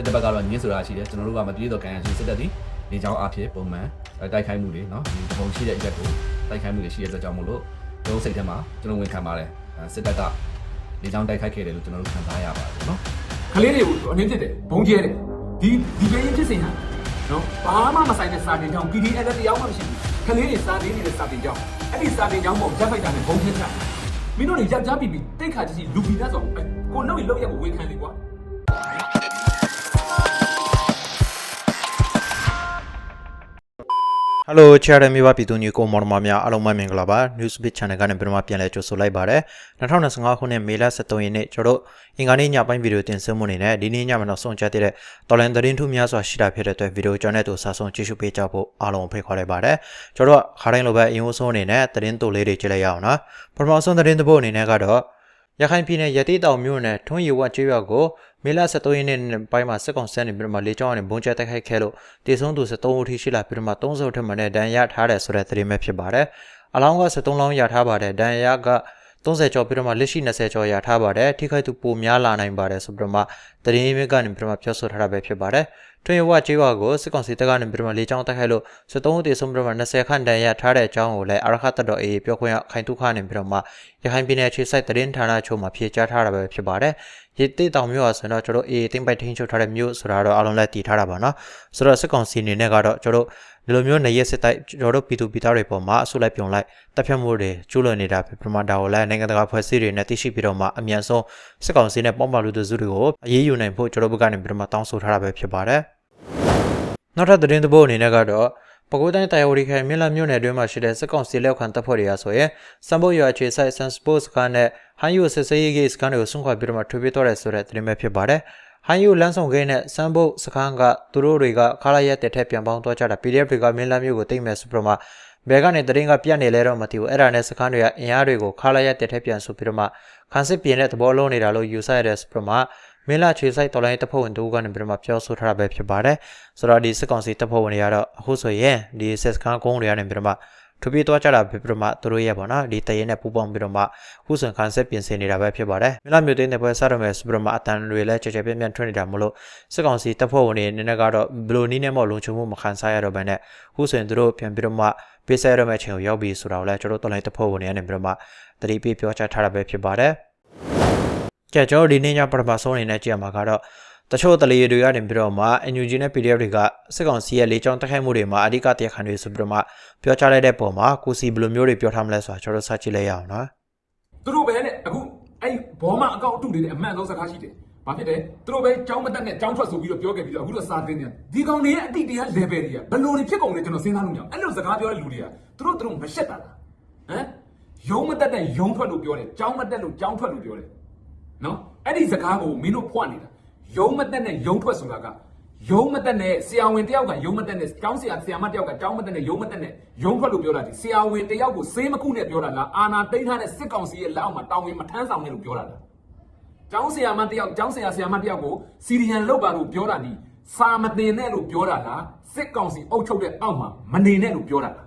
စစ်တပ်ဘက်ကတော့ညင်းဆိုတာရှိတယ်ကျွန်တော်တို့ကမပြေတော့ကန်ရရှိစစ်တပ်ဒီလေကြောင်းအဖြစ်ပုံမှန်တိုက်ခိုက်မှုတွေနော်ဒီပုံရှိတဲ့အရက်ကိုတိုက်ခိုက်မှုတွေရှိတဲ့အတွက်ကြောင့်မို့လို့ကျွန်တော်စိတ်ထဲမှာကျွန်တော်ဝန်ခံပါတယ်စစ်တပ်ကလေကြောင်းတိုက်ခိုက်ခဲ့တယ်လို့ကျွန်တော်တို့ခံစားရပါတယ်နော်ကလေးတွေကိုအနေဖြစ်တယ်ဘုံကျဲတယ်ဒီဒီကလေးဖြစ်စင်ဟာနော်ဘာမှမဆိုင်တဲ့စာတင်ကြောင်း PDF လည်းတရားမှမရှိဘူးကလေးတွေစာတင်နေတဲ့စာတင်ကြောင်းအဲ့ဒီစာတင်ကြောင်းပုံရက်ဖိုက်တာနဲ့ဘုံချင်းချမင်းတို့တွေရက်ကြားပြီးပြီးတိတ်ခါကြီးလူပီတတ်ဆိုကိုနှုတ်ရလောက်ရက်ကိုဝန်ခံလေကွာ ဟယ်လိုချာရမီပါပြည်သူညီကိုမော်ဒမာများအားလုံးပဲမင်္ဂလာပါ News Bit Channel ကနေပြန်မှပြန်လဲကြိုဆိုလိုက်ပါရစေ2025ခုနှစ်မေလ23ရက်နေ့ကျွန်တော်တို့အင်္ဂါနေ့ညပိုင်းဗီဒီယိုတင်ဆက်မှုအနေနဲ့ဒီနေ့ညမှာတော့ဆုံးချတဲ့တော်လန်သတင်းထူးများစွာရှိတာဖြစ်တဲ့အတွက်ဗီဒီယိုကျွန်တော်တို့စာဆုံးကြည့်ရှုပေးကြဖို့အားလုံးဖိတ်ခေါ်လိုက်ပါတယ်ကျွန်တော်တို့ခါတိုင်းလိုပဲအင်ဝဆုံးအနေနဲ့သတင်းတူလေးတွေကြည့်လိုက်ရအောင်နော်ပထမဆုံးသတင်းတစ်ပုဒ်အနေနဲ့ကတော့ ရခိုင်ပြည်နယ်ရတိတောင်မြို့နယ်ထွန်းရီဝတ်ကျွော်ကိုမေလ23ရက်နေ့ပိုင်းမှာစစ်ကောင်စံနေပြီးတော့လေကြောင်းကနေဘုံကျဲတိုက်ခိုက်ခဲ့လို့တေဆုံးသူ73ဦးထိရှိလာပြီးတော့မှ30ဦးထက်မနည်းဒဏ်ရာထားတယ်ဆိုတဲ့သတင်းပဲဖြစ်ပါတယ်။အလောင်းက73လောင်းရထားပါတယ်ဒဏ်ရာက30ကျော်ပြီးတော့မှလက်ရှိ20ကျော်ရထားပါတယ်ထိခိုက်သူပိုများလာနိုင်ပါတယ်ဆိုပြီးတော့မှသတင်းမြစ်ကနေပြီးတော့မှပြောဆိုထားတာပဲဖြစ်ပါတယ်။ ထွန်းရဝကျေးဝါကိုစစ်ကောင်စီတပ်ကနေပြီးတော့မှလေကြောင်းတိုက်ခိုက်လို့73ဦးတေဆုံးပြီးတော့မှ20ခန့်ဒဏ်ရာထားတဲ့အကြောင်းကိုလည်းအရခတ်တော်အေးပြောခွင့်ရခိုင်တုခနေပြီးတော့မှရခိုင်ပြည်နယ်အခြေစိုက်သတင်းဌာနချို့မှာဖြေကြားထားတာပဲဖြစ်ပါတယ်။ရတိတောင်မြို့ဟာဆိုတော့ကျွန်တော်အေးတင်းပိုက်ထင်းချုပ်ထားတဲ့မြို့ဆိုတာတော့အလုံးလိုက်တည်ထားတာပါနော်။ဆိုတော့စစ်ကောင်စီအနေနဲ့ကတော့ကျွန်တော် ဒီလိုမျိုးနေရက်စစ်တိုက်ကျွန်တော်တို့ပြည်သူပြည်သားတွေပေါ်မှာအဆုလိုက်ပြုံလိုက်တပ်ဖြတ်မှုတွေကျူးလွန်နေတာပဲပထမတာကိုလည်းနိုင်ငံတကာဖွဲ့စည်းတွေနဲ့သိရှိပြီးတော့မှအမြန်ဆုံးစစ်ကောင်စီနဲ့ပေါင်းပါလူသူစုတွေကိုအရေးယူနိုင်ဖို့ကျွန်တော်တို့ဘက်ကနေပြီးတော့မှတောင်းဆိုထားတာပဲဖြစ်ပါတယ်။နောက်ထပ်သတင်းတစ်ပုဒ်အနေနဲ့ကတော့ပကိုးတိုင်းတိုင်ဝရီခိုင်မြလာမြို့နယ်အတွင်းမှာရှိတဲ့စစ်ကောင်စီလက်ခံတပ်ဖွဲ့တွေကဆိုရင်စံပုတ်ရွာခြေဆိုင်ဆန်စပို့စကန်နဲ့ဟန်ယူစစ်စေးရေးဂိတ်စကန်တွေကိုဆွန့်ခွာပြီးတော့မှထွေပြေးတော့တယ်ဆိုတဲ့သတင်းပဲဖြစ်ပါတယ်။ ဟန်ယူလမ်းဆောင်ဂိတ်နဲ့စံပုတ်စကန်ကသူတို့တွေကခလာရက်တက်ထက်ပြန်ပေါင်းသွားကြတာ PDF တွေကမြလာမြို့ကိုတိတ်မဲ့ဆိုပြီးတော့မှဘယ်ကနေတရင်ကပြတ်နေလဲတော့မသိဘူးအဲ့ဒါနဲ့စကန်တွေကအင်အားတွေကိုခလာရက်တက်ထက်ပြန်ဆိုပြီးတော့မှခန်းစစ်ပြင်းတဲ့သဘောလုံးနေတာလို့ယူဆရတဲ့ဆိုပြီးတော့မှမင်းလာချေဆိုင်တော်လိုင်းတပ်ဖွဲ့ဝင်တို့ကနေပြီးတော့မှပြောဆိုထားတာပဲဖြစ်ပါတယ်ဆိုတော့ဒီစစ်ကောင်စီတပ်ဖွဲ့ဝင်တွေကတော့အခုဆိုရင်ဒီစစ်စကန်ကုန်းတွေကနေပြီးတော့မှ ထူပြေးသွားကြတာပဲပြီးတော့မှသူတို့ရဲ့ပေါ့နော်ဒီတရင်နဲ့ပူပေါင်းပြီးတော့မှခုဆွန်ခန်းဆက်ပြင်ဆင်နေတာပဲဖြစ်ပါတယ်မင်းလာမြို့သိန်းတဲ့ပွဲစရမယ်ဆိုပြီးတော့မှအတန်တွေလည်းကြကြပြန့်ပြန့်ထွက်နေတာမလို့စစ်ကောင်စီတပ်ဖွဲ့ဝင်တွေနည်းနည်းကတော့ဘလိုနီးနဲ့မော့လုံချုံမှုမခံစားရတော့ဘဲနဲ့ခုဆိုရင်သူတို့ပြန်ပြီးတော့မှပေးဆက်ရမယ့်အချိန်ကိုရောက်ပြီဆိုတာကိုလည်းကျွန်တော်တို့တော်လိုင်းတပ်ဖွဲ့ဝင်တွေကနေပြီးတော့မှတတိပေးပြောကြားထားတာပဲဖြစ်ပါတယ်ကြက်ကျွန်တော်ဒီနေ့ညပထမဆုံးအနေနဲ့ကြည့်ရမှာကတော့ တချို့တလေတွေကနေပြီးတော့မှ NUG နဲ့ PDF တွေကစစ်ကောင်စီရဲ့လေကြောင်းတိုက်ခိုက်မှုတွေမှာအဓိကတရားခံတွေဆိုပြီးတော့မှပြောကြားလိုက်တဲ့ပုံမှာကိုစီဘယ်လိုမျိုးတွေပြောထားမလဲဆိုတာကျွန်တော်တို့စကြည့်လိုက်ရအောင်နော်သူတို့ပဲနဲ့အခုအဲ့ဘောမအကောင့်အတုတွေနဲ့အမှန်ဆုံးစကားရှိတယ်ဘာဖြစ်တယ်သူတို့ပဲကြောင်းမတက်နဲ့ကြောင်းထွက်ဆိုပြီးတော့ပြောခဲ့ပြီးတော့အခုတော့စာတင်နေဒီကောင်တွေရဲ့အတိတရား level တွေကဘယ်လိုတွေဖြစ်ကုန်လဲကျွန်တော်စဉ်းစားလို့မရဘူးအဲ့လိုစကားပြောတဲ့လူတွေကသူတို့သူတို့မရှက်တာလားဟမ်ယုံမတက်တဲ့ယုံထွက်လို့ပြောတယ်ကြောင်းမတက်လို့ကြောင်းထွက်လို့ပြောတယ်နော်အဲ့ဒီစကားကိုမင်းတို့ဖွက်နေတာ ယုံမတက်နဲ့ယုံထွက်ဆိုတာကယုံမတက်နဲ့ဆရာဝန်တယောက်ကယုံမတက်နဲ့ကျောင်းဆရာဆရာမတယောက်ကကျောင်းမတက်နဲ့ယုံမတက်နဲ့ယုံထွက်လို့ပြောတာဒီဆရာဝန်တယောက်ကိုစေးမကုနဲ့ပြောတာလားအာနာတိတ်ထားတဲ့စစ်ကောင်စီရဲ့လက်အောက်မှာတောင်းဝင်မထမ်းဆောင်နဲ့လို့ပြောတာလားကျောင်းဆရာမတယောက်ကျောင်းဆရာဆရာမတယောက်ကိုစီရီယန်လောက်ပါလို့ပြောတာဒီစာမတင်နဲ့လို့ပြောတာလားစစ်ကောင်စီအုပ်ချုပ်တဲ့အောက်မှာမနေနဲ့လို့ပြောတာလား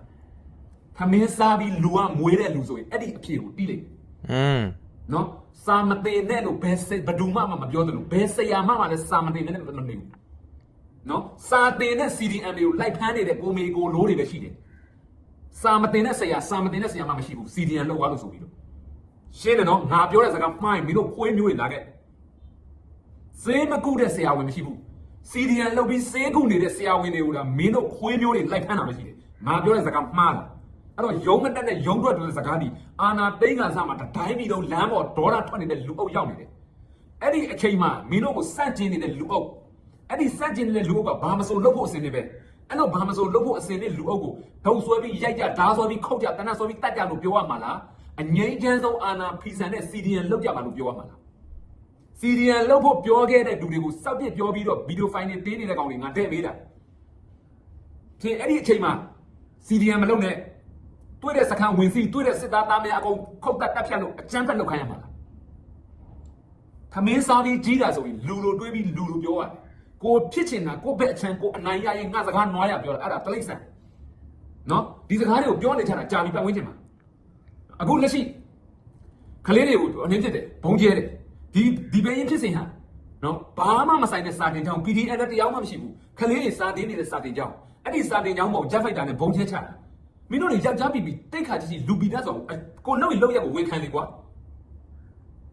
သမင်းစားပြီးလူကမွေးတဲ့လူဆိုရင်အဲ့ဒီအဖြေကိုတီးလိုက်อืมနော် စာမတင်နဲ့လို့ဘယ်စဘယ်သူမှမမပြောသလိုဘယ်ဆရာမှမလည်းစာမတင်နဲ့မနေဘူးနော်စာတင်တဲ့ CDM တွေကိုလိုက်ဖမ်းနေတဲ့ကိုမေကိုလိုးတွေပဲရှိတယ်စာမတင်တဲ့ဆရာစာမတင်တဲ့ဆရာမှမရှိဘူး CDM လောက်သွားလို့ဆိုပြီးတော့ရှင်းတယ်နော်ငါပြောတဲ့စကားမှားရင်မင်းတို့ခွေးမျိုးတွေလာခဲ့ဈေးမကုတဲ့ဆရာဝန်မရှိဘူးစီဒီယန်လုပ်ပြီးဈေးကုနေတဲ့ဆရာဝန်တွေကိုဒါမင်းတို့ခွေးမျိုးတွေလိုက်ဖမ်းတာမရှိတယ်ငါပြောတဲ့စကားမှားလား အဲ့တော့ယုံမတက်တဲ့ယုံထွက်တဲ့စကားဒီအာနာတိန်ကစားမှာတတိုင်းပြည်လုံးလမ်းပေါ်ဒေါ်လာထွက်နေတဲ့လူအုပ်ရောက်နေတယ်အဲ့ဒီအချိန်မှာမင်းတို့ကိုစန့်ကျင်နေတဲ့လူအုပ်အဲ့ဒီစန့်ကျင်နေတဲ့လူအုပ်ကဘာမစိုးလုပ်ဖို့အစင်းနေပဲအဲ့တော့ဘာမစိုးလုပ်ဖို့အစင်းနေလူအုပ်ကိုဒုံဆွဲပြီးရိုက်ကြဓာဆွဲပြီးခုတ်ကြတနတ်ဆွဲပြီးတတ်ကြလို့ပြောရမှာလားအငိမ့်ချမ်းဆုံးအာနာဖီဆန်တဲ့စီဒီယန်လုပ်ကြပါလို့ပြောရမှာလားစီရီယန်လောက်ဖို့ပြောခဲ့တဲ့လူတွေကိုစောက်ပြစ်ပြောပြီးတော့ဗီဒီယိုဖိုင်တွေတင်းနေတဲ့ကောင်တွေငါတဲ့မေးတာထင်အဲ့ဒီအချိန်မှာစီရီယန်မလုပ်နဲ့ တွေ့တဲ့စခန်းဝင်စီတွေ့တဲ့စစ်သားသားများအကုန်ခုတ်တက်တက်ဖြတ်လို့အကြမ်းဖက်လုပ်ခိုင်းရမှာလားသမင်းစားပြီးကြီးတာဆိုရင်လူလိုတွေးပြီးလူလိုပြောရတယ်ကိုဖြစ်ချင်တာကိုဘက်အချမ်းကိုအနိုင်ရရင်ငါစကားနွားရပြောတာအဲ့ဒါတလိမ့်ဆန်နော်ဒီစကားတွေကိုပြောနေချတာကြာပြီပတ်ဝန်းကျင်မှာအခုလက်ရှိကလေးတွေကိုအနေဖြစ်တယ်ဘုံကျဲတယ်ဒီဒီပင်ရင်ဖြစ်စဉ်ဟာနော်ဘာမှမဆိုင်တဲ့စာတင်ကြောင်း PDF တယောက်မှမရှိဘူးခလေးတွေစာတင်နေတဲ့စာတင်ကြောင်းအဲ့ဒီစာတင်ကြောင်းပေါ့ဂျက်ဖိုက်တာနဲ့ဘုံချဲချတာ မင်းတို့တွေယောက်ျားပြီးပြီးတိတ်ခါကြီးကြီးလူပီတတ်ဆိုကိုနှုတ်ရလောက်ရက်ကိုဝန်ခံနေကွာ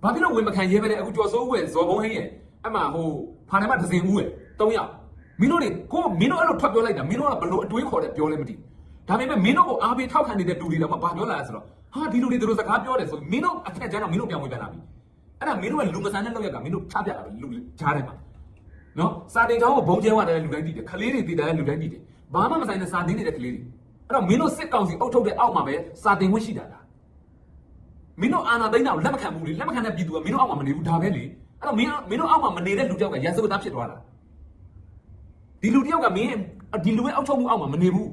ဘာဖြစ်လို့ဝန်မခံရဲပဲလဲအခုကြော်စိုးဦးရဲ့ဇော်ဘုံဟင်းရဲ့အမှဟိုဖာနမဒဇင်ဦးရဲ့၃ယောက်မင်းတို့တွေကိုမင်းတို့အဲ့လိုထွက်ပြောလိုက်တာမင်းတို့ကဘလို့အတွေးခေါ်တဲ့ပြောလဲမသိဘူးဒါပေမဲ့မင်းတို့ကိုအားပေးထောက်ခံနေတဲ့လူတွေတော့မဘာပြောလာလဲဆိုတော့ဟာဒီလူတွေတို့စကားပြောတယ်ဆိုမင်းတို့အထက်ကျမ်းတော့မင်းတို့ပြောင်းဝင်ပြန်လာပြီအဲ့ဒါမင်းတို့ကလူမဆန်တဲ့လောက်ရက်ကမင်းတို့ချပြတာပဲလူကြားထဲမှာနော်စာတင်ချောင်းကိုဘုံကျဲဝတယ်လူတိုင်းသိတယ်ခလေးတွေသိတယ်လူတိုင်းသိတယ်ဘာမှမဆိုင်တဲ့စာတင်နေတဲ့ခလေးတွေ အဲ့တော့မင်းတို့စစ်ကောင်စီအုပ်ထုတ်တဲ့အောက်မှာပဲစာတင်ခွင့်ရှိတာလားမင်းတို့အာဏာသိမ်းတာကိုလက်မခံဘူးလေလက်မခံတဲ့ပြည်သူကမင်းတို့အောက်မှာမနေဘူးဒါပဲလေအဲ့တော့မင်းမင်းတို့အောက်မှာမနေတဲ့လူတယောက်ကရန်စပသားဖြစ်သွားတာဒီလူတယောက်ကမင်းဒီလူရဲ့အောက်ချုပ်မှုအောက်မှာမနေဘူး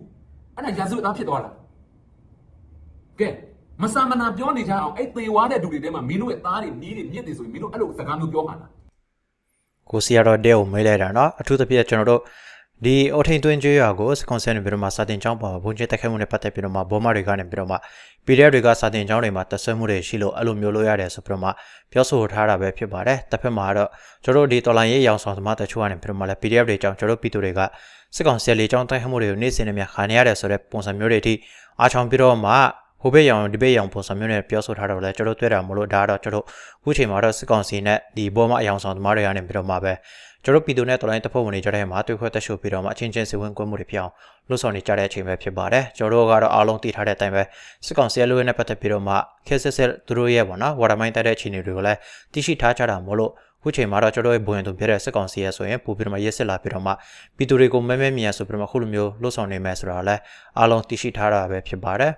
အဲ့ဒါရန်စပသားဖြစ်သွားတာကဲမဆာမနာပြောနေကြအောင်အဲ့သေဝါတဲ့လူတွေထဲမှာမင်းတို့ရဲ့သားတွေမြီးတွေမြစ်တွေဆိုရင်မင်းတို့အဲ့လိုစကားမျိုးပြောမှာလား ကိုစီရတော့တဲကိုမေးလိုက်တာเนาะအထူးသဖြင့်ကျွန်တော်တို့ ဒီအထိန်တွင်းကျွေးရွာကိုစကွန်ဆန်နေပြီးတော့မှစာတင်ကျောင်းပေါ်မှာဘုံကျဲတက်ခိုက်မှုနဲ့ပတ်သက်ပြီးတော့မှဘောမတွေကနေပြီးတော့မှ PDF တွေကစာတင်ကျောင်းတွေမှာတက်ဆွဲမှုတွေရှိလို့အဲ့လိုမျိုးလို့ရတယ်ဆိုပြီးတော့မှပြောဆိုထားတာပဲဖြစ်ပါတယ်တစ်ဖက်မှာတော့ကျွန်တော်တို့ဒီတော်လိုင်းရေးရောင်ဆောင်သမားတချို့ကနေပြီးတော့မှလည်း PDF တွေအကြောင်းကျွန်တော်တို့ပြည်သူတွေကစစ်ကောင်စီလေးကျောင်းတိုက်ခိုက်မှုတွေကိုနေ့စဉ်နဲ့များခါနေရတယ်ဆိုတဲ့ပုံစံမျိုးတွေအထိအားချောင်းပြီးတော့မှဟိုဘက်ရောင်ဒီဘက်ရောင်ပုံစံမျိုးနဲ့ပြောဆိုထားတော့လဲကျွန်တော်တွေ့တာမလို့ဒါကတော့ကျွန်တော်အခုချိန်မှာတော့စစ်ကောင်စီနဲ့ဒီဘောမအယောင်ဆောင်သမားတွေကနေပြီးတော့မှပဲ ကျွန်တော်ပြည်သူနဲ့တော်လိုင်းတပ်ဖွဲ့ဝင်တွေကြတဲ့မှာတွေ့ခွဲတက်ရှို့ပြီးတော့မှအချင်းချင်းစီဝင်ကွဲမှုတွေဖြစ်အောင်လှုပ်ဆောင်နေကြတဲ့အချိန်ပဲဖြစ်ပါတယ်ကျွန်တော်တို့ကတော့အားလုံးသိထားတဲ့အတိုင်းပဲစစ်ကောင်စီရဲ့လူရဲနဲ့ပတ်သက်ပြီးတော့မှခက်ဆက်ဆက်သူတို့ရဲ့ပေါ့နော်ဝါဒမိုင်းတိုက်တဲ့အခြေအနေတွေကိုလည်းသိရှိထားကြတာမို့လို့ခုချိန်မှာတော့ကျွန်တော်ရဲ့ဘွင်သူပြတဲ့စစ်ကောင်စီရဲ့ဆိုရင်ပူပြီးတော့မှရက်စစ်လာပြီးတော့မှပြည်သူတွေကိုမဲမဲမြန်ဆိုပြီးတော့မှခုလိုမျိုးလှုပ်ဆောင်နေမယ်ဆိုတာလည်းအားလုံးသိရှိထားတာပဲဖြစ်ပါတယ်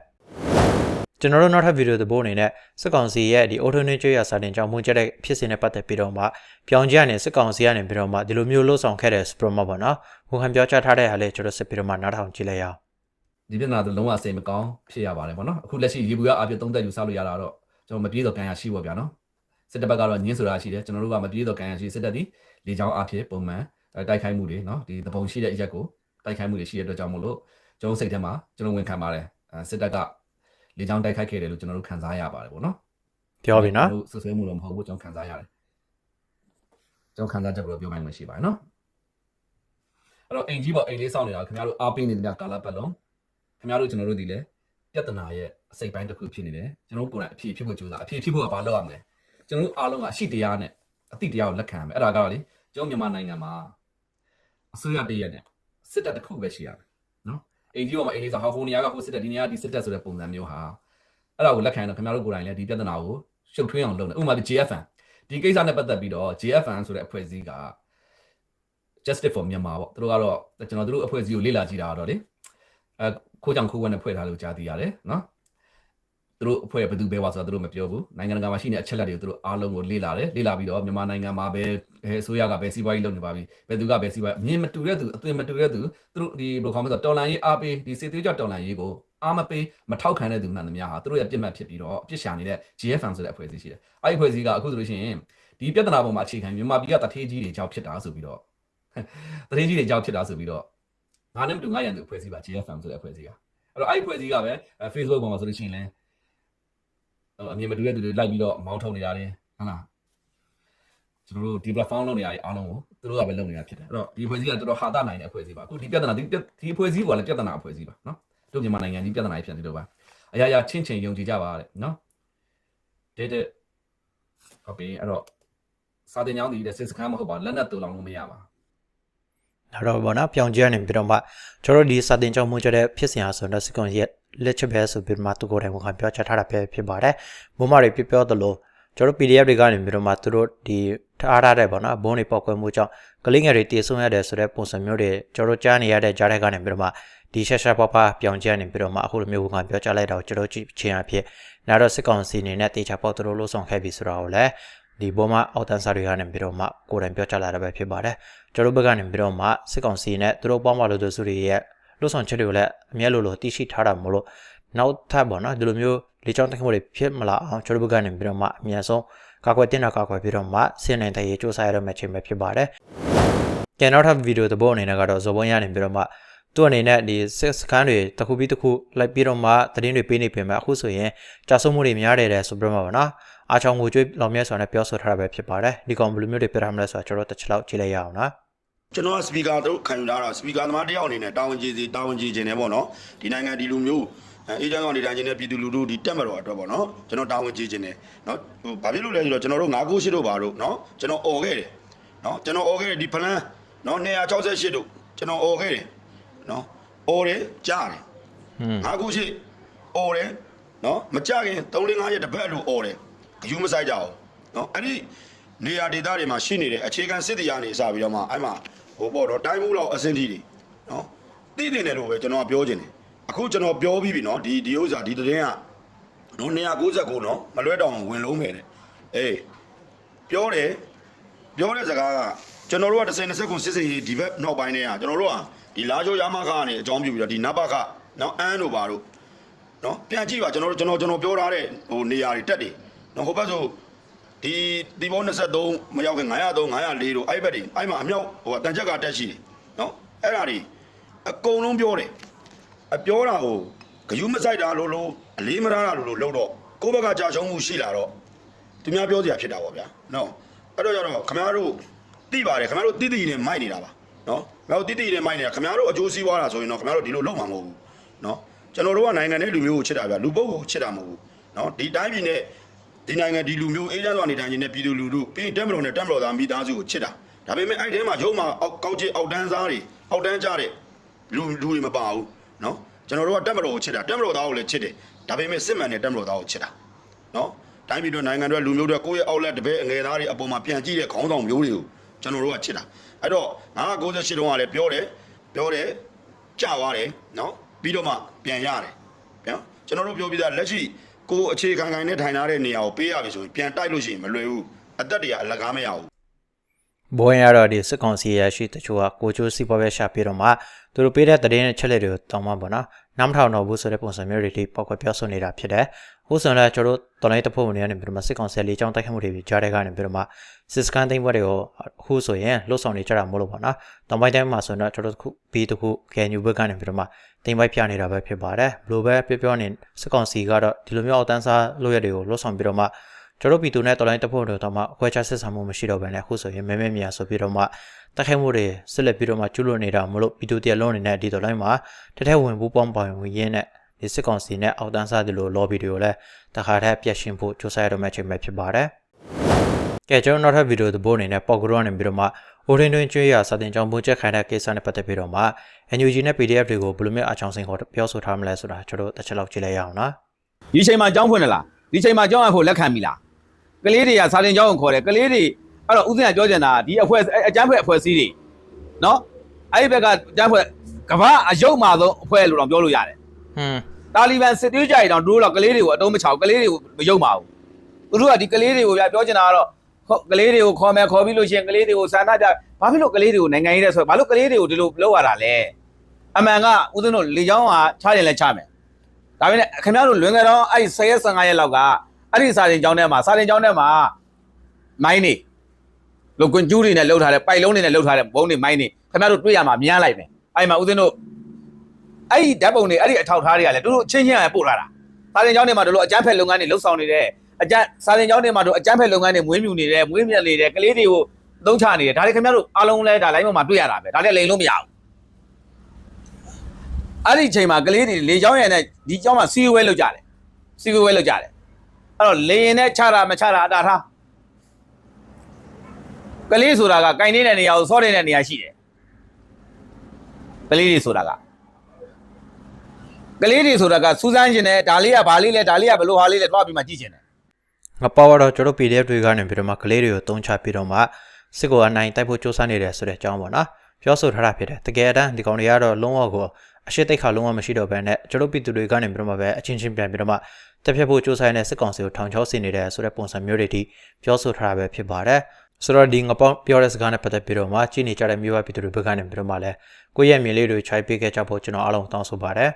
ကျွန်တော်တို့နောက်ထပ်ဗီဒီယိုသဘောအနေနဲ့စစ်ကောင်စီရဲ့ဒီ auto နဲ့ကျွေးရစာတင်ကြောင့်မှုကျတဲ့ဖြစ်စဉ်နဲ့ပတ်သက်ပြီးတော့မှပြောင်းကြရနေစစ်ကောင်စီကနေပြီးတော့မှဒီလိုမျိုးလှုပ်ဆောင်ခဲ့တဲ့စပရမပေါ့နော်ဟိုခံပြောချထားတဲ့ဟာလေးကျွန်တော်စစ်ပြီးတော့မှနားထောင်ကြည့်လိုက်ရအောင်ဒီပြဿနာတော့လုံးဝအစိမ်မကောင်းဖြစ်ရပါတယ်ပေါ့နော်အခုလက်ရှိရေဘူးရအပြည့်သုံးသက်ယူဆလို့ရတာတော့ကျွန်တော်မပြေတော့ကံရရှိပေါ့ဗျာနော်စစ်တပ်ဘက်ကတော့ညင်းဆိုတာရှိတယ်ကျွန်တော်တို့ကမပြေတော့ကံရရှိစစ်တပ်ဒီလေချောင်းအဖြစ်ပုံမှန်တိုက်ခိုက်မှုတွေနော်ဒီတပုံရှိတဲ့အရက်ကိုတိုက်ခိုက်မှုတွေရှိတဲ့အတွက်ကြောင့်မို့လို့ကျွန်တော်စိတ်ထဲမှာကျွန်တော်ဝန်ခံပါတယ်စစ်တပ်က လေချောင်းတိုက်ခိုက်ခဲ့တယ်လို့ကျွန်တော်တို့ခံစားရပါတယ်ပေါ့နော်ပြောပြီနော်ဆွဆွဲမှုတော့မဟုတ်ဘူးကျွန်တော်ခံစားရတယ်ကျွန်တော်ခံစားချက်ကိုပြောမှမရှိပါဘူးနော်အဲ့တော့အိမ်ကြီးပေါ့အိမ်လေးစောင့်နေတာခင်ဗျားတို့အားပေးနေတဲ့ကာလပတ်လုံးခင်ဗျားတို့ကျွန်တော်တို့ဒီလေပြဿနာရဲ့အစိတ်ပိုင်းတစ်ခုဖြစ်နေတယ်ကျွန်တော်တို့ကိုယ်တိုင်အဖြေဖြစ်ဖို့ကြိုးစားအဖြေဖြစ်ဖို့ကဘာလုပ်ရမလဲကျွန်တော်တို့အားလုံးကအရှိတရားနဲ့အတိတရားကိုလက်ခံရမယ်အဲ့ဒါကတော့လေကျွန်တော်မြန်မာနိုင်ငံမှာအစိုးရတည့်ရက်နဲ့စစ်တပ်တစ်ခုပဲရှိရမယ်နော် အိမ်ကြီးပေါ်မှာအိမ်လေးစောင့်ဟောဟိုနေရာကဟိုစစ်တပ်ဒီနေရာကဒီစစ်တပ်ဆိုတဲ့ပုံစံမျိုးဟာအဲ့ဒါကိုလက်ခံရတော့ခင်ဗျားတို့ကိုယ်တိုင်လည်းဒီပြဿနာကိုရှုပ်ထွေးအောင်လုပ်နေဥပမာဒီ JFN ဒီကိစ္စနဲ့ပတ်သက်ပြီးတော့ JFN ဆိုတဲ့အဖွဲ့အစည်းက Justice for Myanmar ပေါ့သူတို့ကတော့ကျွန်တော်တို့အဖွဲ့အစည်းကိုလေ့လာကြည့်တာတော့လေအဲခိုးကြောင်ခိုးဝဲနဲ့ဖွဲ့ထားလို့ကြားသိရတယ်နော် သူတို့အဖွဲ့ဘယ်သူပဲပါဆိုတာသူတို့မပြောဘူးနိုင်ငံတကာမှာရှိနေအချက်လက်တွေကိုသူတို့အားလုံးကိုလေ့လာတယ်လေ့လာပြီးတော့မြန်မာနိုင်ငံမှာပဲအဲအစိုးရကပဲစီးပွားရေးလုပ်နေပါပြီဘယ်သူကပဲစီးပွားအမြင်မတူတဲ့သူအသွင်မတူတဲ့သူသူတို့ဒီဘယ်လိုခေါ်မလဲဆိုတော့တော်လန်ရေးအားပေးဒီစေသေးကြောတော်လန်ရေးကိုအားမပေးမထောက်ခံတဲ့သူမှန်သမျှဟာသူတို့ရဲ့ပြစ်မှတ်ဖြစ်ပြီးတော့အပြစ်ရှာနေတဲ့ GFN ဆိုတဲ့အဖွဲ့အစည်းရှိတယ်အဲ့ဒီအဖွဲ့အစည်းကအခုဆိုလို့ရှိရင်ဒီပြဿနာပေါ်မှာအခြေခံမြန်မာပြည်ကတထေးကြီးတွေကြောင့်ဖြစ်တာဆိုပြီးတော့တရင်ကြီးတွေကြောက်ဖြစ်တာဆိုပြီးတော့ငါနဲ့မတူငါရန်သူအဖွဲ့အစည်းပါ GFM ဆိုတဲ့အဖွဲ့အစည်းကအဲ့တော့အဲ့ဒီအဖွဲ့အစည်းကပဲ Facebook ပေါ်မှာဆိုလို့ရှိရင်လည်း အမြင်မတူတဲ့သူတွေလိုက်ပြီးတော့မောင်းထုတ်နေတာတွေဟုတ်လားကျွန်တော်တို့ဒီ platform လုပ်နေရတဲ့အားလုံးကိုသူတို့ကပဲလုပ်နေတာဖြစ်တယ်အဲ့တော့ဒီအဖွဲ့အစည်းကတော်တော်ဟာတာနိုင်တဲ့အဖွဲ့အစည်းပါအခုဒီပြဿနာဒီဒီအဖွဲ့အစည်းကလည်းပြဿနာအဖွဲ့အစည်းပါနော်တို့မြန်မာနိုင်ငံဒီပြဿနာကြီးဖြစ်နေလို့ပါအရာရာချင်းချင်းယုံကြည်ကြပါတဲ့နော်တဲ့တဲ့ဟုတ်ပြီအဲ့တော့စာတင်ကြောင်းဒီတဲ့စစ်စခန်းမဟုတ်ပါလက်နက်တူလောင်လို့မရပါ နောက်တော့ဘောနော်ပြောင်းကျဲနေပြီးတော့မှကျွန်တော်ဒီစာတင်ကြောင်းမှုကြတဲ့ဖြစ်စဉ်ဟာဆိုတော့စစ်ကောင်ရဲ့လက်ချက်ပဲဆိုပြီးမှသူကိုယ်တိုင်ဝန်ခံပြောချထားတာပဲဖြစ်ပါတယ်ဘုံမတွေပြပြောသလိုကျွန်တော် PDF တွေကနေပြီးတော့မှသူတို့ဒီထားထားတဲ့ပေါ့နော်ဘုံတွေပေါက်ကွဲမှုကြောင့်ကလေးငယ်တွေတည်ဆုံရတယ်ဆိုတဲ့ပုံစံမျိုးတွေကျွန်တော်ကြားနေရတဲ့ကြားတဲ့ကနေပြီးတော့မှဒီရှက်ရှက်ပပပြောင်းကျဲနေပြီးတော့မှအခုလိုမျိုးဝန်ခံပြောချလိုက်တော့ကျွန်တော်ကြည့်ချင်းအဖြစ်နောက်တော့စစ်ကောင်စီအနေနဲ့တေချာပေါက်သူတို့လို့ဆောင်ခဲ့ပြီဆိုတော့လည်း ဒီဘောမအောက်တန်းစာတွေကနေပြီးတော့မှကိုယ်တိုင်ပြောချလာတာပဲဖြစ်ပါတယ်ကျွန်တော်ဘက်ကနေပြီးတော့မှစစ်ကောင်စီနဲ့သူတို့ပေါင်းပါလို့သူစုတွေရဲ့လှုပ်ဆောင်ချက်တွေကိုလည်းအမြဲလိုလိုသိရှိထားတာမို့လို့နောက်ထပ်ပေါ့နော်ဒီလိုမျိုးလေချောင်းတက်မှုတွေဖြစ်မလာအောင်ကျွန်တော်ဘက်ကနေပြီးတော့မှအမြဲဆုံးကာကွယ်တင်တာကာကွယ်ပြီးတော့မှစင်နိုင်တဲ့ရေစူးစမ်းရတော့မယ့်ချိန်ပဲဖြစ်ပါတယ်။ကျန်နောက်ထပ်ဗီဒီယိုသဘောအနေနဲ့ကတော့ဇော်ဘွန်ရနေပြီးတော့မှသူသူ့အနေနဲ့ဒီစစ်စကန်တွေတစ်ခုပြီးတစ်ခုလိုက်ပြီးတော့မှသတင်းတွေပေးနေပြင်မှာအခုဆိုရင်ကြာဆုံးမှုတွေများတယ်တဲ့ဆိုပြီးတော့မှပါနော် အားချောင်းငိုကြွေးလောင်မြတ်စွာနဲ့ပြောဆိုထားတာပဲဖြစ်ပါတယ်ဒီကောင်ဘယ်လိုမျိုးတွေပြထားမလဲဆိုတာကျွန်တော်တစ်ချက်လောက်ကြည့်လိုက်ရအောင်နော် ကျွန်တော်ကစပီကာတို့ခံယူထားတာစပီကာသမားတစ်ယောက်အနေနဲ့တာဝန်ကြီးစီတာဝန်ကြီးခြင်းနဲ့ပေါ့နော်ဒီနိုင်ငံဒီလူမျိုးအဲအေဂျင့်ကောင်နေတိုင်းခြင်းနဲ့ပြည်သူလူထုဒီတက်မတော်အတွက်ပေါ့နော်ကျွန်တော်တာဝန်ကြီးခြင်းနဲ့နော်ဟိုဘာဖြစ်လို့လဲဆိုတော့ကျွန်တော်တို့998တို့ပါတို့နော်ကျွန်တော်អော်ခဲ့တယ်နော်ကျွန်တော်អော်ခဲ့တယ်ဒီဖလန်နော်268တို့ကျွန်တော်អော်ခဲ့တယ်နော်អော်တယ်ကြားတယ် ဟွန်း 998អော်တယ်နော်မကြခင်3-5ရက်တစ်ပတ်လို့អော်တယ် ဂယူးမဆိုင်ကြအောင်နော်အဲ့ဒီနေရာဒေသတွေမှာရှိနေတဲ့အခြေခံစစ်တရားနေစပြီးတော့မှအဲ့မှာဟိုပေါ့တော့တိုင်းမှုလောက်အဆင့်ထိတွေနော်သိတင်တယ်လို့ပဲကျွန်တော်ကပြောချင်တယ်အခုကျွန်တော်ပြောပြီးပြီနော်ဒီဒီဥစ္စာဒီသတင်းကနော်299နော်မလွဲတောင်ဝင်လုံးမယ်တဲ့အေးပြောတယ်ပြောတဲ့စကားကကျွန်တော်တို့က30 20ခုစစ်စစ်ရေးဒီဘက်နောက်ပိုင်းထဲကကျွန်တော်တို့ကဒီလာချိုရမခကနေအကြောင်းပြုပြီးတော့ဒီနဘခနော်အန်းတို့ပါတို့နော်ပြန်ကြည့်ပါကျွန်တော်တို့ကျွန်တော်ကျွန်တော်ပြောထားတဲ့ဟိုနေရာတွေတက်တယ် နော်ဟိုဘက်ဆိုဒီဒီဘော23မရောက်ခင်903 904တို့အဲ့ဘက်တွေအဲ့မှာအမြောက်ဟိုတန်ချက်ကတက်ရှိတယ်နော်အဲ့ဒါတွေအကုန်လုံးပြောတယ်အပြောတာကိုဂယုမဆိုင်တာလို့လို့အလေးမထားတာလို့လို့လုပ်တော့ကိုယ့်ဘက်ကကြာရှုံးမှုရှိလာတော့သူများပြောစရာဖြစ်တာပေါ့ဗျာနော်အဲ့တော့ကျတော့ခမားတို့တိပါတယ်ခမားတို့တိတိနဲ့မိုက်နေတာပါနော်ခမားတို့တိတိနဲ့မိုက်နေတာခမားတို့အကျိုးစီးပွားတာဆိုရင်တော့ခမားတို့ဒီလိုလုပ်မှာမဟုတ်ဘူးနော်ကျွန်တော်တို့ကနိုင်ငံနဲ့လူမျိုးကိုချစ်တာဗျာလူပုဂ္ဂိုလ်ကိုချစ်တာမဟုတ်ဘူးနော်ဒီတိုင်းပြည်နဲ့ ဒီနိုင်ငံဒီလူမျိုးအေးချမ်းစွာနေထိုင်ခြင်းနဲ့ပြည်သူလူထုပြည်တက်မတော်နဲ့တက်မတော်သားမိသားစုကိုချစ်တာဒါပေမဲ့အဲ့ဒီထဲမှာရုံမှာအောက်ကောက်ချစ်အောက်တန်းစားတွေအောက်တန်းကြတဲ့လူလူတွေမပါဘူးနော်ကျွန်တော်တို့ကတက်မတော်ကိုချစ်တာတက်မတော်သားကိုလည်းချစ်တယ်ဒါပေမဲ့စစ်မှန်တဲ့တက်မတော်သားကိုချစ်တာနော်တိုင်းပြည်တို့နိုင်ငံတို့လူမျိုးတွေကိုယ့်ရဲ့အောက်လက်တပည့်အငယ်သားတွေအပေါ်မှာပြန်ကြည့်တဲ့ခေါင်းဆောင်မျိုးတွေကိုကျွန်တော်တို့ကချစ်တာအဲ့တော့998တုန်းကလည်းပြောတယ်ပြောတယ်ကြာသွားတယ်နော်ပြီးတော့မှပြန်ရတယ်နော်ကျွန်တော်တို့ပြောပြတာလက်ရှိ ကိုယ်အခြေခံခံနဲ့ထိုင်ထားတဲ့နေရာကိုပေးရပြီဆိုရင်ပြန်တိုက်လို့ရှိရင်မလွယ်ဘူးအသက်တရအလကားမရဘူးဘိုးရင်ကတော့ဒီစစ်ကောင်စီရရှိတချို့ကကိုချိုးစီးပွားပဲရှာပြီးတော့မှသူတို့ပေးတဲ့သတင်းနဲ့ချက်လက်တွေကိုတောင်းမှပေါ့နော်နားမထောင်တော့ဘူးဆိုတဲ့ပုံစံမျိုးတွေဒီပောက်ကွက်ပြောဆိုနေတာဖြစ်တယ်ဟိုဆိုရင်လည်းကျွန်တော်တို့တော်လိုင်းတစ်ဖို့နေရနေပြီးတော့မှစစ်ကောင်စီလေးချောင်းတိုက်ခတ်မှုတွေပြီးကြားတဲ့ကနေပြီးတော့မှစစ်စကန်သိမ်းဘက်တွေကိုအခုဆိုရင်လှုပ်ဆောင်နေကြတာမဟုတ်လို့ပေါ့နော်တောင်ပိုင်းတိုင်းမှာဆိုတော့ကျွန်တော်တို့ခုပြီးတစ်ခုခဲညူဘက်ကနေပြီးတော့မှ သိမ်းပိုက်ပြနေတာပဲဖြစ်ပါတယ်ဘလို့ပဲပြောပြောနေစစ်ကောင်စီကတော့ဒီလိုမျိုးအောက်တန်းစားလုပ်ရတွေကိုလှုပ်ဆောင်ပြီးတော့မှကျွန်တော်ပြည်သူနဲ့တော်လိုင်းတပ်ဖွဲ့တို့တော့မှအခွဲခြားဆက်ဆံမှုမရှိတော့ဘဲနဲ့အခုဆိုရင်မဲမဲမြာဆိုပြီးတော့မှတိုက်ခိုက်မှုတွေဆက်လက်ပြီးတော့မှကျူးလွန်နေတာမလို့ပြည်သူတရားလုံးအနေနဲ့ဒီတော်လိုင်းမှာတထက်ဝင်ဘူးပေါင်းပါဝင်ရင်းနဲ့ဒီစစ်ကောင်စီနဲ့အောက်တန်းစားတွေလို lobby တွေကိုလည်းတခါတည်းပြတ်ရှင်းဖို့ကြိုးစားရတော့မှချိန်ပဲဖြစ်ပါတယ်။ ကဲကျွန်တော်နောက်ထပ်ဗီဒီယိုသဘောအနေနဲ့ပေါက်ကတော့နေပြီးတော့မှ Odin တွင်ကျွေးရစာတင်ကြောင်းပုံချက်ခိုင်းတဲ့ကိစ္စနဲ့ပတ်သက်ပြီးတော့မှ NUG နဲ့ PDF တွေကိုဘယ်လိုမျိုးအချောင်းစင်ခေါ်ပြောဆိုထားမလဲဆိုတာကျွန်တော်တစ်ချက်လောက်ကြည့်လိုက်ရအောင်နော်။ဒီချိန်မှာကြောင်းဖွင့်တယ်လားဒီချိန်မှာကြောင်းအဖို့လက်ခံပြီလားကလေးတွေကစာတင်ကြောင်းကိုခေါ်တယ်ကလေးတွေအဲ့တော့ဥစဉ်ကပြောချင်တာဒီအဖွဲအကျန်းဖွဲ့အဖွဲ့အစည်းတွေနော်အဲ့ဒီဘက်ကအကျန်းဖွဲ့ကမ္ဘာအယုတ်မာဆုံးအဖွဲ့လို့တော့ပြောလို့ရတယ်ဟွန်းတာလီဘန်စစ်သွေးကြိုင်တောင်တို့တော့ကလေးတွေကိုအတုံးမချောက်ကလေးတွေကိုမယုတ်ပါဘူးသူတို့ကဒီကလေးတွေကိုပြပြောချင်တာကတော့ ကလေးတွေကိုခေါ်မယ်ခေါ်ပြီးလို့ရှိရင်ကလေးတွေကိုစာနာပြဘာဖြစ်လို့ကလေးတွေကိုနိုင်ငံရေးတဲ့ဆိုဘာလို့ကလေးတွေကိုဒီလိုလုပ်ရတာလဲအမှန်ကဦးဇင်းတို့လေချောင်းကချရင်လည်းချမယ်ဒါပေမဲ့ခင်ဗျားတို့လွင်ကြတော့အဲ့10ရက်15ရက်လောက်ကအဲ့ဒီစာတင်ကျောင်းထဲမှာစာတင်ကျောင်းထဲမှာမိုင်းနေလောကွန်ကျူးတွေနဲ့လှုပ်ထားတဲ့ပိုက်လုံးတွေနဲ့လှုပ်ထားတဲ့ဘုံတွေမိုင်းနေခင်ဗျားတို့တွေ့ရမှာမြင်လိုက်မယ်အဲ့မှာဦးဇင်းတို့အဲ့ဒီဓာတ်ပုံတွေအဲ့ဒီအထောက်ထားတွေကလည်းတို့တို့ချင်းချင်းရပို့ထားတာစာတင်ကျောင်းတွေမှာတို့လိုအကြမ်းဖက်လုပ်ငန်းတွေလှုပ်ဆောင်နေတဲ့ အကြမ်းစာတင်ကျောင်းတွေမှာတို့အကြမ်းဖက်လုပ်ငန်းတွေမွေးမြူနေတယ်မွေးမြက်နေတယ်ကလေးတွေကိုသုံးချနေတယ်ဒါတွေခင်ဗျားတို့အားလုံးလဲဒါလိုင်းပေါ်မှာတွေ့ရတာပဲဒါလည်းလိန်လို့မရဘူးအဲ့ဒီအချိန်မှာကလေးတွေလေချောင်းရံနဲ့ဒီကျောင်းမှာစီဝဲလောက်ကြတယ်စီဝဲလောက်ကြတယ်အဲ့တော့လေရင်နဲ့ချတာမချတာအတာထားကလေးဆိုတာကကင်နေတဲ့နေရာကိုစောနေတဲ့နေရာရှိတယ်ကလေးတွေဆိုတာကကလေးတွေဆိုတာကစူးစမ်းခြင်းနဲ့ဒါလေးကဘာလေးလဲဒါလေးကဘယ်လိုဟာလေးလဲတွားပြီးမှကြည့်ခြင်းတယ် ငါပေါ်တော့ကျွန်တော် PDF တွေကနေပြီးတော့မှကလေးတွေကိုတုံးချပြီးတော့မှစစ်ကိုအနိုင်တိုက်ဖို့စူးစမ်းနေတယ်ဆိုတဲ့အကြောင်းပေါ့နော်ပြောဆိုထားတာဖြစ်တယ်တကယ်တမ်းဒီကောင်တွေကတော့လုံးဝကိုအရှိတိတ်ခါလုံးဝမရှိတော့ဘဲနဲ့ကျွန်တော်ပြည်သူတွေကနေပြီးတော့မှပဲအချင်းချင်းပြန်ပြီးတော့မှတက်ဖြတ်ဖို့စူးစမ်းနေတဲ့စစ်ကောင်စီကိုထောင်ချောက်ဆင်နေတယ်ဆိုတဲ့ပုံစံမျိုးတွေထိပြောဆိုထားတာပဲဖြစ်ပါတယ်ဆိုတော့ဒီငပေါင်းပြောတဲ့စကားနဲ့ပတ်သက်ပြီးတော့မှကြည်နေကြတဲ့မြို့ဝပြည်သူတွေဘက်ကနေပြီးတော့မှလည်းကိုယ့်ရဲ့မြင်လေးတွေခြိုက်ပေးခဲ့ကြဖို့ကျွန်တော်အားလုံးတောင်းဆိုပါတယ်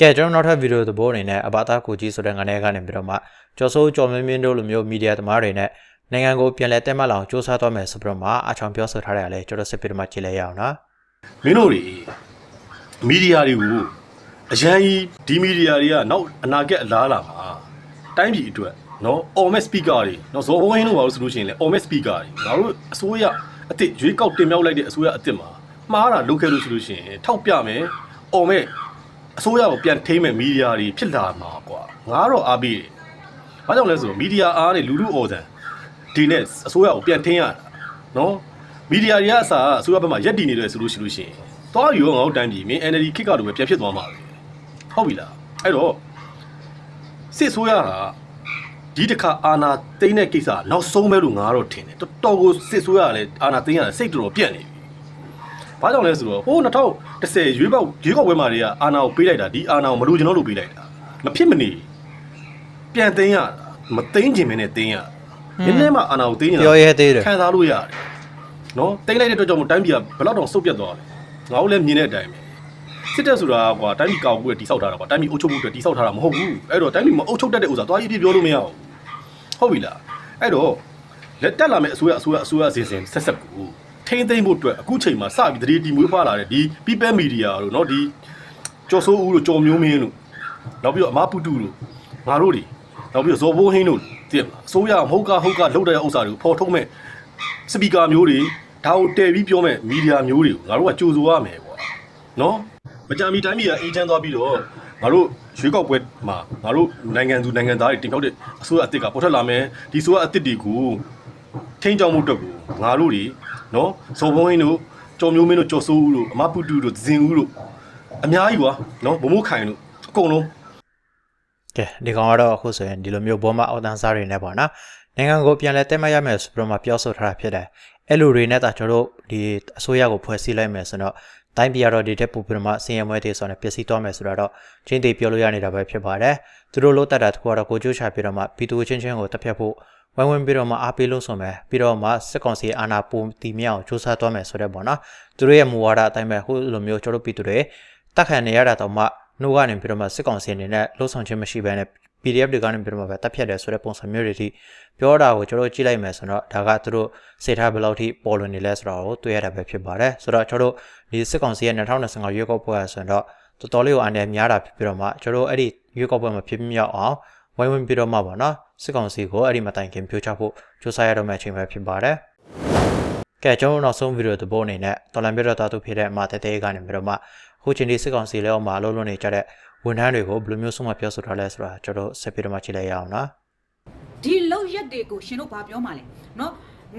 ကဲကျွန်တော်နောက်ထပ်ဗီဒီယိုသဘောအနေနဲ့အဘာသာကိုကြီးဆိုတဲ့ငန်းထဲကနေပြီးတော့မှကျော်စိုးကျော်မင်းမင်းတို့လိုမျိုးမီဒီယာသမားတွေနဲ့နိုင်ငံကိုပြန်လည်တက်မှတ်လောင်စ조사သွားမယ်ဆိုပြီးတော့မှအချောင်ပြောဆိုထားတယ်လေကျွန်တော်စစ်ပြီးတော့မှကြည့်လိုက်ရအောင်နော်မင်းတို့တွေမီဒီယာတွေကိုအရန်ကြီးဒီမီဒီယာတွေကနောက်အနာဂတ်အလားလာမှာတိုင်းပြည်အတွက်နော် OMS speaker တွေနော်ဇော်ဘဝင်းတို့ပါလို့ဆိုလို့ရှိရင်လေ OMS speaker တွေငါတို့အစိုးရအစ်စ်ရွေးကောက်တင်မြှောက်လိုက်တဲ့အစိုးရအစ်စ်မှာမှားတာလုပ်ခဲ့လို့ဆိုလို့ရှိရင်ထောက်ပြမယ် OMS အစိုးရကိုပြန်ထိမ့်မဲ့မီဒီယာတွေဖြစ်လာမှာကွာငါတော့အားပေးတယ်ဘာကြောင့်လဲဆိုတော့မီဒီယာအားနဲ့လူလူအော်စံဒီနဲ့အစိုးရကိုပြန်ထိန်းရတာနော်မီဒီယာတွေကအစားအစိုးရဘက်မှာရက်တည်နေတယ်ဆိုလို့ရှိလို့ရှိရင်သွားယူရောငါတို့တိုင်းပြည်မင်း NLD ခစ်ကတော့ပဲပြန်ဖြစ်သွားမှာပဲဟုတ်ပြီလားအဲ့တော့စစ်ဆိုးရတာဒီတစ်ခါအာနာသိမ့်တဲ့ကိစ္စနောက်ဆုံးပဲလို့ငါတော့ထင်တယ်တော်တော်ကိုစစ်ဆိုးရလဲအာနာသိမ့်ရစိတ်တော်တော်ပြက်နေပြီ ဘာကြောင့်လဲဆိုတော့ဟို2010ရွေးပေါက်ရွေးကောက်ပွဲမှာတွေကအာနာကိုပေးလိုက်တာဒီအာနာကိုမလို့ကျွန်တော်တို့ပေးလိုက်တာမဖြစ်မနေပြန်သိမ်းရတာမသိမ်းခြင်းမနဲ့သိမ်းရနည်းနည်းမှအာနာကိုသိမ်းရတာပြောရဲသေးတယ်ခံစားလို့ရတယ်နော်တိတ်လိုက်တဲ့အတွက်ကြောင့်မို့တိုင်းပြည်ကဘယ်တော့တော့စုပ်ပြတ်သွားလဲငါတို့လည်းမြင်တဲ့အတိုင်းပဲစစ်တပ်ဆိုတာကွာတိုင်းပြည်ကောက်ဖို့တိစောက်ထားတာကွာတိုင်းပြည်အုပ်ချုပ်ဖို့အတွက်တိစောက်ထားတာမဟုတ်ဘူးအဲ့တော့တိုင်းပြည်မအုပ်ချုပ်တတ်တဲ့ဥစ္စာသွားရေးပြပြောလို့မရဘူးဟုတ်ပြီလားအဲ့တော့လက်တက်လာမယ့်အစိုးရအစိုးရအစိုးရအစဉ်စဉ်ဆက်ဆက်ကို ထိမ့်သိမ့်ဖို့အတွက်အခုချိန်မှာစပြီးတတိတီမွေးဖွားလာတဲ့ဒီ people media တို့နော်ဒီကျော်စိုးဦးတို့ကျော်မျိုးမင်းတို့နောက်ပြီးတော့အမပုတုတို့ငါတို့တွေနောက်ပြီးတော့ဇော်ဘိုးဟင်းတို့တည်မလားအစိုးရမဟုတ်ကဟုတ်ကလောက်တဲ့ဥစ္စာတွေကိုဖော်ထုတ်မဲ့စပီကာမျိုးတွေဒါကိုတည်ပြီးပြောမဲ့မီဒီယာမျိုးတွေကိုငါတို့ကကြိုဆိုရမယ်ကွာနော်မကြမီတိုင်းပြည်ကအေးချမ်းသွားပြီးတော့ငါတို့ရွေးကောက်ပွဲမှာငါတို့နိုင်ငံသူနိုင်ငံသားတွေတင်ဖြောက်တဲ့အစိုးရအသစ်ကပေါ်ထွက်လာမယ်ဒီအစိုးရအသစ်တွေကိုထိန်းချောင်းမှုအတွက်ကို ငါတို့တွေနော်ဇော်ဘုံဟင်းတို့ကျော်မျိုးမင်းတို့ကျော်စိုးဦးတို့အမပုတူတို့ဇင်ဦးတို့အများကြီးကွာနော်မမိုးခိုင်တို့အကုန်လုံးကဲဒီကောင်ကတော့အခုဆိုရင်ဒီလိုမျိုးဘောမအောက်တန်းစားတွေနဲ့ပေါ့နော်နိုင်ငံကိုပြန်လဲတက်မှတ်ရမယ်ဆိုပြီးတော့မှပြောဆိုထားတာဖြစ်တယ်အဲ့လိုတွေနဲ့တာကျွန်တော်တို့ဒီအစိုးရကိုဖွဲ့စည်းလိုက်မယ်ဆိုတော့တိုင်းပြည်ကတော့ဒီတက်ပူပြီးတော့မှစင်ရမွဲတွေဆိုတော့ပျက်စီးသွားမယ်ဆိုတော့ချင်းတေပြောလို့ရနေတာပဲဖြစ်ပါတယ်သူတို့လို့တတ်တာတခုကတော့ကိုကျိုးချပြီးတော့မှပြည်သူချင်းချင်းကိုတက်ဖြတ်ဖို့ ဝိုင်းဝန်းပြီးတော့မှအားပေးလို့ဆိုမယ်ပြီးတော့မှစစ်ကောင်စီအာဏာပုံတီမြောက်စူးစမ်းသွားမယ်ဆိုတဲ့ပေါ့နော်သူတို့ရဲ့မူဝါဒအတိုင်းပဲဟိုလိုမျိုးကျွန်တော်တို့ပြည်သူတွေတက်ခံနေရတာတော့မှနှုတ်ကနေပြီးတော့မှစစ်ကောင်စီအနေနဲ့လှုပ်ဆောင်ခြင်းမရှိဘဲနဲ့ PDF တွေကနေပြီးတော့မှပဲတက်ဖြတ်တယ်ဆိုတဲ့ပုံစံမျိုးတွေထိပြောတာကိုကျွန်တော်ကြည့်လိုက်မယ်ဆိုတော့ဒါကသူတို့စိတ်ထားဘယ်လောက်ထိပေါ်လွင်နေလဲဆိုတော့ကိုတွေ့ရတာပဲဖြစ်ပါတယ်ဆိုတော့ကျွန်တော်တို့ဒီစစ်ကောင်စီရဲ့2025ရွေးကောက်ပွဲဆိုရင်တော့တော်တော်လေးကိုအနေများတာဖြစ်ပြီးတော့မှကျွန်တော်တို့အဲ့ဒီရွေးကောက်ပွဲမှာဖြစ်မြောက်အောင်ဝိုင်းဝန်းပြီးတော့မှပါနော် စစ်ကောင်စီကိုအဲ့ဒီမတိုင်ခင်ပြိုချဖို့စူးစမ်းရတော့မယ့်အချိန်ပဲဖြစ်ပါတယ်ကဲကျွန်တော်တို့နောက်ဆုံးဗီဒီယိုသဘောအနေနဲ့တော်လန်ပြတော့တာသူဖြစ်တဲ့မာတဲတဲကနေပြီးတော့မှအခုချိန်ဒီစစ်ကောင်စီလဲအောင်မှာလုံးလုံးနေကြတဲ့ဝန်ထမ်းတွေကိုဘယ်လိုမျိုးဆုံးမပြောဆိုထားလဲဆိုတာကျွန်တော်ဆက်ပြီးတော့မှကြည့်လိုက်ရအောင်နော်ဒီလောက်ရက်တွေကိုရှင်တို့ဘာပြောမှလဲနော်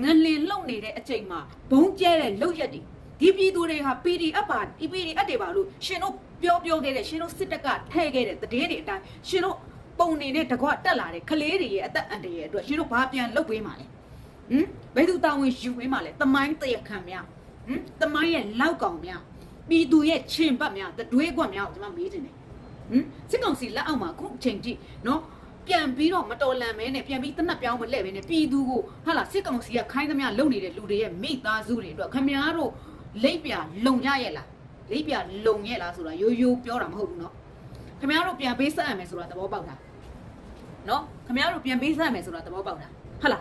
ငလင်လုံနေတဲ့အချိန်မှာဘုံကျဲတဲ့လောက်ရက်တွေဒီပြည်သူတွေဟာ PDF ပါ PDF တွေပါလို့ရှင်တို့ပြောပြောခဲ့တဲ့ရှင်တို့စစ်တပ်ကထဲ့ခဲ့တဲ့တည်င်းတွေအတိုင်းရှင်တို့ ပုံနေတဲ့တကွတက်လာတဲ့ကလေးတွေရဲ့အသက်အန္တရာယ်အတွက်ရှင်တို့ဘာပြန်လုပ်ပေးမှလဲဟမ်ဘယ်သူတာဝန်ယူပေးမှလဲတမိုင်းတရခံများဟမ်တမိုင်းရဲ့လောက်ကောင်များပြည်သူရဲ့ချင်ပတ်များတတွေးကွက်များကိုကျွန်မမေးချင်တယ်ဟမ်စစ်ကောင်စီလက်အောက်မှာအခုအချိန်ထိနော်ပြန်ပြီးတော့မတော်လန်မဲနဲ့ပြန်ပြီးတနက်ပြောင်းမလှည့်ပဲနဲ့ပြည်သူကိုဟာလာစစ်ကောင်စီကခိုင်းသမျှလုပ်နေတဲ့လူတွေရဲ့မိသားစုတွေအတွက်ခမများတို့လိပ်ပြလုံရရဲ့လားလိပ်ပြလုံရဲ့လားဆိုတာရိုးရိုးပြောတာမဟုတ်ဘူးနော် ခမများတို့ပြန်ပေးဆက်ရမယ်ဆိုတာသဘောပေါက်တာနော်ခမများတို့ပြန်ပေးဆက်ရမယ်ဆိုတာသဘောပေါက်တာဟာလာ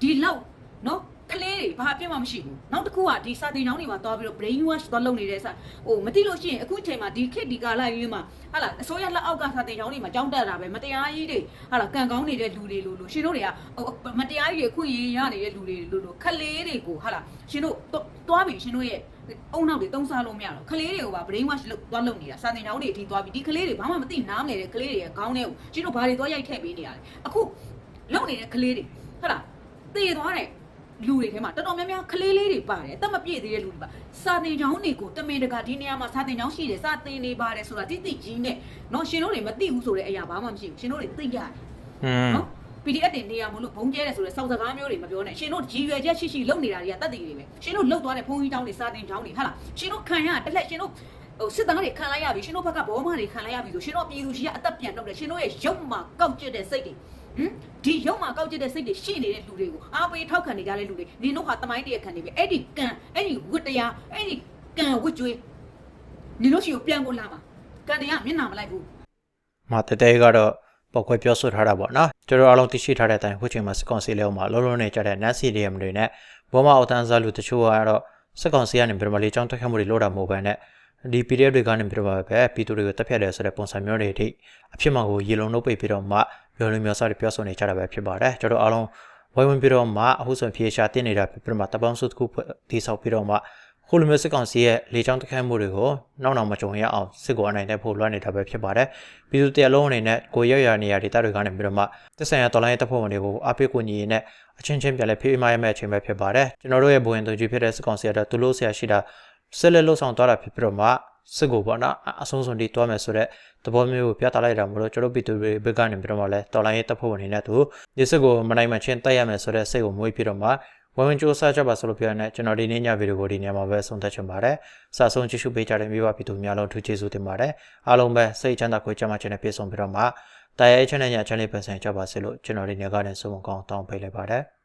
ဒီလောက်နော် ကလေးတွေဘာအပြစ်မှမရှိဘူးနောက်တစ်ခုကဒီစာတင်ကျောင်းတွေမှာသွားပြီးတော့ brain wash သွားလုပ်နေတဲ့စာဟိုမသိလို့ရှိရင်အခုချိန်မှာဒီခေတ်ဒီကာလကြီးမှာဟာလာအစိုးရလက်အောက်ကစာတင်ကျောင်းတွေမှာကြောင်းတက်တာပဲမတရားကြီးတွေဟာလာကံကောင်းနေတဲ့လူတွေလို့လို့ရှင်တို့တွေကဟိုမတရားကြီးတွေအခုရေးရနေတဲ့လူတွေလို့လို့ခလေးတွေကိုဟာလာရှင်တို့သွားပြီရှင်တို့ရဲ့အုံနောက်တွေတုံးစားလို့မရတော့ခလေးတွေကိုပါ brain wash လုပ်သွားလုပ်နေတာစာတင်ကျောင်းတွေအထိသွားပြီးဒီခလေးတွေဘာမှမသိနားမလဲတဲ့ခလေးတွေရဲ့ခေါင်းထဲကိုရှင်တို့ဘာတွေသွားရိုက်ထည့်ပေးနေရလဲအခုလုပ်နေတဲ့ခလေးတွေဟာလာတည်သွားတဲ့ လူတွေထဲမှာတော်တော်များများကလေးလေးတွေပါတယ်အသက်မပြည့်သေးတဲ့လူတွေပါစာတင်ကျောင်းတွေကိုတမင်တကာဒီနေရာမှာစာတင်ကျောင်းရှိတယ်စာတင်နေပါတယ်ဆိုတာတိတိကြီးနဲ့เนาะရှင်တို့တွေမသိဘူးဆိုတဲ့အရာဘာမှမရှိဘူးရှင်တို့တွေသိရတယ် อืม နော် PDF တင်နေရမလို့ဘုံကျဲတယ်ဆိုတဲ့စောက်စကားမျိုးတွေမပြောနဲ့ရှင်တို့ရည်ရွယ်ချက်ရှိရှိလုပ်နေတာတွေကတတ်တည်တွေပဲရှင်တို့လှုပ်သွားတဲ့ဘုံကြီးတောင်းတွေစာတင်ကျောင်းတွေဟာလားရှင်တို့ခံရတက်လက်ရှင်တို့ဟိုစစ်သားတွေခံလိုက်ရပြီရှင်တို့ဘက်ကဘောမတွေခံလိုက်ရပြီဆိုရှင်တို့ပြည်သူကြီးကအသက်ပြန်တော့တယ်ရှင်တို့ရဲ့ရုပ်မှာကောက်ကျစ်တဲ့စိတ်တွေ ဟမ်ဒီရုပ်မှာကောက်ကျစ်တဲ့စိတ်တွေရှိနေတဲ့လူတွေကိုအားပေးထောက်ခံနေကြတဲ့လူတွေနင်တို့ဟာတမိုင်းတရခံနေပြီအဲ့ဒီကံအဲ့ဒီဝတ္တရားအဲ့ဒီကံဝတ်ကြွေးနင်တို့ရှိကိုပြန်ကိုလာမှာကံတရားမျက်နှာမလိုက်ဘူးမာတဲတဲကတော့ပောက်ခွဲပြောဆိုထားတာပေါ့နော်ကျွန်တော်အားလုံးသိရှိထားတဲ့အတိုင်းခုချိန်မှာစစ်ကောင်စီလက်အောက်မှာလုံးလုံးနေကြတဲ့ Nancy DM တွေနဲ့ဘောမအောက်တန်းစားလူတချို့ကတော့စစ်ကောင်စီကနေပြည်မလေးចောင်းတက်ခတ်မှုတွေလုပ်တာမဟုတ်ဘဲနဲ့ ဒီ PDF တွေကနေပြီးတော့ပဲပြည်သူတွေကိုတက်ဖြတ်တယ်ဆိုတဲ့ပုံစံမျိုးတွေအထိအဖြစ်မှန်ကိုရေလုံးနှုတ်ပိတ်ပြီးတော့မှမျိုးလုံးမျိုးစားတွေပြောဆိုနေကြတာပဲဖြစ်ပါတယ်ကျွန်တော်တို့အားလုံးဝိုင်းဝန်းပြီးတော့မှအခုဆိုဖြေရှာတင်နေတာဖြစ်ပြီးတော့မှတပေါင်းစုတစ်ခုတိဆောက်ပြီးတော့မှခုလိုမျိုးစစ်ကောင်စီရဲ့လေကြောင်းတိုက်ခိုက်မှုတွေကိုနောက်နောက်မကြုံရအောင်စစ်ကိုအနိုင်တိုက်ဖို့လွှမ်းနေတာပဲဖြစ်ပါတယ်ပြည်သူတရားလုံးအနေနဲ့ကိုရရနေရဒေသတွေကနေပြီးတော့မှတက်ဆိုင်ရာတော်လိုင်းရဲ့တပ်ဖွဲ့ဝင်တွေကိုအားပေးကူညီနဲ့အချင်းချင်းပြန်လဲဖေးမရမယ့်အချိန်ပဲဖြစ်ပါတယ်ကျွန်တော်တို့ရဲ့ဘဝင်သူကြီးဖြစ်တဲ့စစ်ကောင်စီကတော့သူလို့ဆရာရှိတာ ဆက်လက်လှုပ်ဆောင်သွားတာဖြစ်ပြီးတော့မှစစ်ကိုပေါ့နော်အဆုံးစွန်တီတွားမယ်ဆိုတော့သဘောမျိုးကိုပြသလိုက်တာမလို့ကျွန်တော်ပြည်သူတွေဘက်ကနေပြီးတော့မှလဲတော်လိုင်းရဲ့တပ်ဖွဲ့ဝင်တွေနဲ့သူဒီစစ်ကိုမနိုင်မချင်းတိုက်ရမယ်ဆိုတဲ့စိတ်ကိုမွေးပြီးတော့မှဝင်ဝင်စူးစမ်းကြပါဆိုလို့ပြောရတဲ့ကျွန်တော်ဒီနေ့ညဗီဒီယိုကိုဒီနေရာမှာပဲဆုံးသက်ချင်ပါတယ်။စာဆုံးကြည့်ရှုပေးကြတဲ့မိဘပြည်သူများလုံးထူးကျေးဇူးတင်ပါတယ်။အားလုံးပဲစိတ်ချမ်းသာကိုကြမ်းမှချင်တဲ့ပြေဆုံးပြီးတော့မှတရားရေးချမ်းတဲ့ညချမ်းလေးပန်ဆိုင်ကြပါစေလို့ကျွန်တော်ဒီနေ့ကနေဆုံးမကောင်းတောင်းပေးလိုက်ပါတယ်။